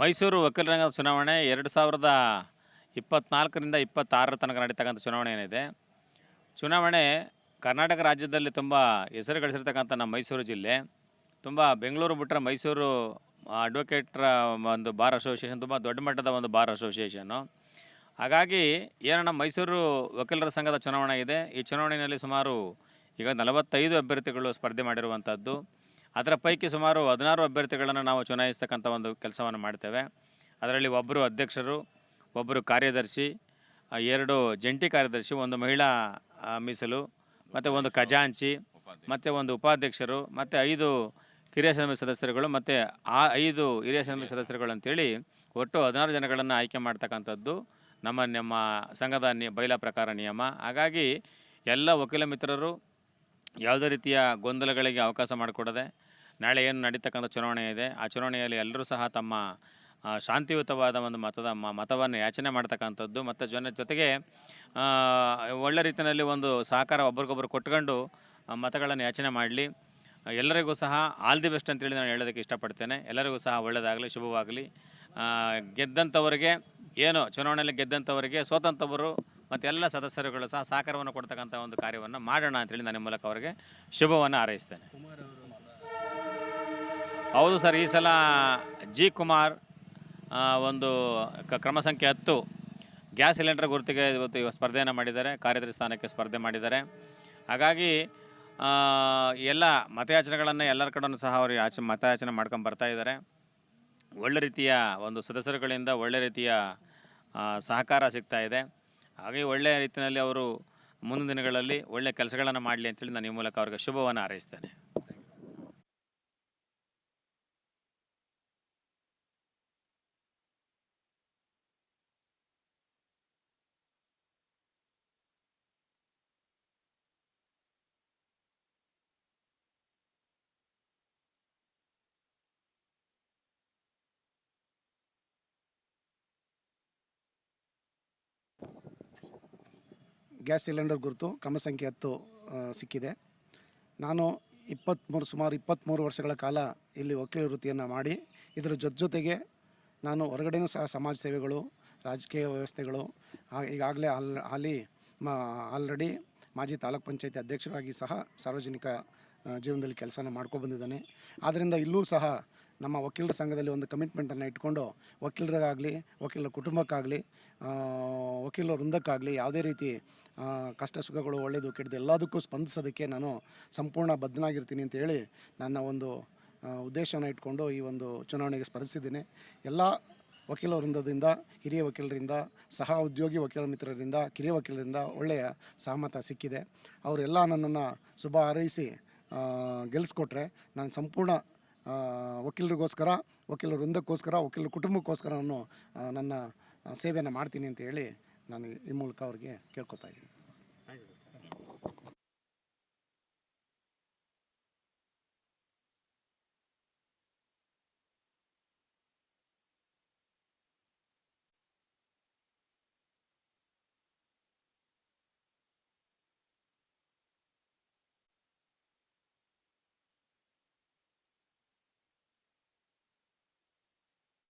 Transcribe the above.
ಮೈಸೂರು ವಕೀಲರ ಸಂಘದ ಚುನಾವಣೆ ಎರಡು ಸಾವಿರದ ಇಪ್ಪತ್ನಾಲ್ಕರಿಂದ ಇಪ್ಪತ್ತಾರರ ತನಕ ನಡೀತಕ್ಕಂಥ ಚುನಾವಣೆ ಏನಿದೆ. ಚುನಾವಣೆ ಕರ್ನಾಟಕ ರಾಜ್ಯದಲ್ಲಿ ತುಂಬ ಹೆಸರು ಗಳಿಸಿರ್ತಕ್ಕಂಥ ನಮ್ಮ ಮೈಸೂರು ಜಿಲ್ಲೆ. ತುಂಬ ಬೆಂಗಳೂರು ಬಿಟ್ಟರೆ ಮೈಸೂರು ಅಡ್ವೊಕೇಟ್ರ ಒಂದು ಬಾರ್ ಅಸೋಸಿಯೇಷನ್ ತುಂಬ ದೊಡ್ಡ ಮಟ್ಟದ ಒಂದು ಬಾರ್ ಅಸೋಸಿಯೇಷನ್ನು ಹಾಗಾಗಿ ಏನನ್ನ ಮೈಸೂರು ವಕೀಲರ ಸಂಘದ ಚುನಾವಣೆ ಇದೆ. ಈ ಚುನಾವಣೆಯಲ್ಲಿ ಸುಮಾರು ಈಗ ನಲವತ್ತೈದು ಅಭ್ಯರ್ಥಿಗಳು ಸ್ಪರ್ಧೆ ಮಾಡಿರುವಂಥದ್ದು. ಅದರ ಪೈಕಿ ಸುಮಾರು ಹದಿನಾರು ಅಭ್ಯರ್ಥಿಗಳನ್ನು ನಾವು ಚುನಾಯಿಸ್ತಕ್ಕಂಥ ಒಂದು ಕೆಲಸವನ್ನು ಮಾಡ್ತೇವೆ. ಅದರಲ್ಲಿ ಒಬ್ಬರು ಅಧ್ಯಕ್ಷರು, ಒಬ್ಬರು ಕಾರ್ಯದರ್ಶಿ ಎರಡು ಜಂಟಿ ಕಾರ್ಯದರ್ಶಿ, ಒಂದು ಮಹಿಳಾ ಮೀಸಲು, ಮತ್ತು ಒಂದು ಖಜಾಂಚಿ, ಮತ್ತು ಒಂದು ಉಪಾಧ್ಯಕ್ಷರು, ಮತ್ತು ಐದು ಕಿರಿಯ ಸಮಿತಿ ಸದಸ್ಯರುಗಳು, ಮತ್ತು ಆ ಐದು ಹಿರಿಯ ಸಮಿತಿ ಸದಸ್ಯರುಗಳು ಅಂತೇಳಿ ಒಟ್ಟು ಹದಿನಾರು ಜನಗಳನ್ನು ಆಯ್ಕೆ ಮಾಡ್ತಕ್ಕಂಥದ್ದು ನಮ್ಮ ನಮ್ಮ ಸಂಘದ ನಿ, ಬೈಲ ಪ್ರಕಾರ ನಿಯಮ. ಹಾಗಾಗಿ ಎಲ್ಲ ವಕೀಲ ಮಿತ್ರರು ಯಾವುದೇ ರೀತಿಯ ಗೊಂದಲಗಳಿಗೆ ಅವಕಾಶ ಮಾಡಿಕೊಡದೆ ನಾಳೆ ಏನು ನಡೀತಕ್ಕಂಥ ಚುನಾವಣೆ ಇದೆ, ಆ ಚುನಾವಣೆಯಲ್ಲಿ ಎಲ್ಲರೂ ಸಹ ತಮ್ಮ ಶಾಂತಿಯುತವಾದ ಒಂದು ಮತದ ಮತವನ್ನು ಯಾಚನೆ ಮಾಡ್ತಕ್ಕಂಥದ್ದು ಮತ್ತು ಜನ ಜೊತೆಗೆ ಒಳ್ಳೆ ರೀತಿಯಲ್ಲಿ ಒಂದು ಸಹಕಾರ ಒಬ್ರಿಗೊಬ್ರು ಕೊಟ್ಕೊಂಡು ಮತಗಳನ್ನು ಯಾಚನೆ ಮಾಡಲಿ. ಎಲ್ಲರಿಗೂ ಸಹ ಆಲ್ ದಿ ಬೆಸ್ಟ್ ಅಂತೇಳಿ ನಾನು ಹೇಳೋದಕ್ಕೆ ಇಷ್ಟಪಡ್ತೇನೆ. ಎಲ್ಲರಿಗೂ ಸಹ ಒಳ್ಳೆಯದಾಗಲಿ ಶುಭವಾಗಲಿ. ಗೆದ್ದಂಥವರಿಗೆ ಏನು, ಚುನಾವಣೆಯಲ್ಲಿ ಗೆದ್ದಂಥವರಿಗೆ ಸೋತಂಥವರು ಮತ್ತು ಎಲ್ಲ ಸದಸ್ಯರುಗಳು ಸಹ ಸಹಕಾರವನ್ನು ಕೊಡ್ತಕ್ಕಂಥ ಒಂದು ಕಾರ್ಯವನ್ನು ಮಾಡೋಣ ಅಂತೇಳಿ ನಾನು ಮೂಲಕ ಅವರಿಗೆ ಶುಭವನ್ನು ಹಾರೈಸ್ತೇನೆ. ಹೌದು ಸರ್, ಈ ಸಲ ಜಿ ಕುಮಾರ್ ಒಂದು ಕ್ರಮ ಸಂಖ್ಯೆ ಹತ್ತು ಗ್ಯಾಸ್ ಸಿಲಿಂಡರ್ ಗುರುತಿಗೆ ಇವತ್ತು ಇವ ಸ್ಪರ್ಧೆಯನ್ನು ಮಾಡಿದ್ದಾರೆ, ಕಾರ್ಯದರ್ಶಿ ಸ್ಥಾನಕ್ಕೆ ಸ್ಪರ್ಧೆ ಮಾಡಿದ್ದಾರೆ. ಹಾಗಾಗಿ ಎಲ್ಲ ಮತಯಾಚನೆಗಳನ್ನು ಎಲ್ಲರ ಕಡೆಯೂ ಸಹ ಅವರು ಆಚ ಮತಯಾಚನೆ ಮಾಡ್ಕೊಂಡು ಬರ್ತಾ ಇದ್ದಾರೆ. ಒಳ್ಳೆ ರೀತಿಯ ಒಂದು ಸದಸ್ಯರುಗಳಿಂದ ಒಳ್ಳೆ ರೀತಿಯ ಸಹಕಾರ ಸಿಗ್ತಾ ಇದೆ. ಹಾಗೆ ಒಳ್ಳೆಯ ರೀತಿಯಲ್ಲಿ ಅವರು ಮುಂದಿನ ದಿನಗಳಲ್ಲಿ ಒಳ್ಳೆಯ ಕೆಲಸಗಳನ್ನು ಮಾಡಲಿ ಅಂತೇಳಿ ನಾನು ಈ ಮೂಲಕ ಅವ್ರಿಗೆ ಶುಭವನ್ನು ಹಾರೈಸ್ತೇನೆ. ಗ್ಯಾಸ್ ಸಿಲಿಂಡರ್ ಗುರುತು ಕ್ರಮ ಸಂಖ್ಯೆ ಹತ್ತು ಸಿಕ್ಕಿದೆ. ನಾನು ಇಪ್ಪತ್ತ್ಮೂರು ಸುಮಾರು ಇಪ್ಪತ್ತ್ಮೂರು ವರ್ಷಗಳ ಕಾಲ ಇಲ್ಲಿ ವಕೀಲ ವೃತ್ತಿಯನ್ನು ಮಾಡಿ, ಇದರ ಜೊತೆ ಜೊತೆಗೆ ನಾನು ಹೊರಗಡೆನೂ ಸಹ ಸಮಾಜ ಸೇವೆಗಳು, ರಾಜಕೀಯ ವ್ಯವಸ್ಥೆಗಳು ಈಗಾಗಲೇ ಆಲ್ ಹಾಲಿ, ಮಾ ಆಲ್ರೆಡಿ ಮಾಜಿ ತಾಲೂಕ್ ಪಂಚಾಯತಿ ಅಧ್ಯಕ್ಷರಾಗಿ ಸಹ ಸಾರ್ವಜನಿಕ ಜೀವನದಲ್ಲಿ ಕೆಲಸನ ಮಾಡ್ಕೊಂಡು ಬಂದಿದ್ದಾನೆ. ಆದ್ದರಿಂದ ಇಲ್ಲೂ ಸಹ ನಮ್ಮ ವಕೀಲರ ಸಂಘದಲ್ಲಿ ಒಂದು ಕಮಿಟ್ಮೆಂಟನ್ನು ಇಟ್ಕೊಂಡು ವಕೀಲರಿಗಾಗಲಿ, ವಕೀಲರ ಕುಟುಂಬಕ್ಕಾಗಲಿ ವಕೀಲರ ವಕೀಲ ವೃಂದಕ್ಕಾಗಲಿ ಯಾವುದೇ ರೀತಿ ಕಷ್ಟ ಸುಖಗಳು ಒಳ್ಳೆಯದು ಕೆಟ್ಟದ್ದು ಎಲ್ಲದಕ್ಕೂ ಸ್ಪಂದಿಸೋದಕ್ಕೆ ನಾನು ಸಂಪೂರ್ಣ ಬದ್ಧನಾಗಿರ್ತೀನಿ ಅಂತ ಹೇಳಿ ನನ್ನ ಒಂದು ಉದ್ದೇಶನ ಇಟ್ಕೊಂಡು ಈ ಒಂದು ಚುನಾವಣೆಗೆ ಸ್ಪರ್ಧಿಸಿದ್ದೀನಿ. ಎಲ್ಲ ವಕೀಲ ವೃಂದದಿಂದ, ಹಿರಿಯ ವಕೀಲರಿಂದ, ಸಹ ಉದ್ಯೋಗಿ ವಕೀಲ ಮಿತ್ರರಿಂದ, ಕಿರಿಯ ವಕೀಲರಿಂದ ಒಳ್ಳೆಯ ಸಹಮತ ಸಿಕ್ಕಿದೆ. ಅವರೆಲ್ಲ ನನ್ನನ್ನು ಶುಭ ಹಾರೈಸಿ ಗೆಲ್ಲಿಸ್ಕೊಟ್ರೆ ನಾನು ಸಂಪೂರ್ಣ ವಕೀಲರಿಗೋಸ್ಕರ ವಕೀಲ ವೃಂದಕ್ಕೋಸ್ಕರ, ವಕೀಲರ ಕುಟುಂಬಕ್ಕೋಸ್ಕರ ನಾನು ನನ್ನ ಸೇವೆಯನ್ನು ಮಾಡ್ತೀನಿ ಅಂತ ಹೇಳಿ ನಾನು ಈ ಮೂಲಕ ಅವ್ರಿಗೆ ಕೇಳ್ಕೊತಾ ಇದ್ದೀನಿ.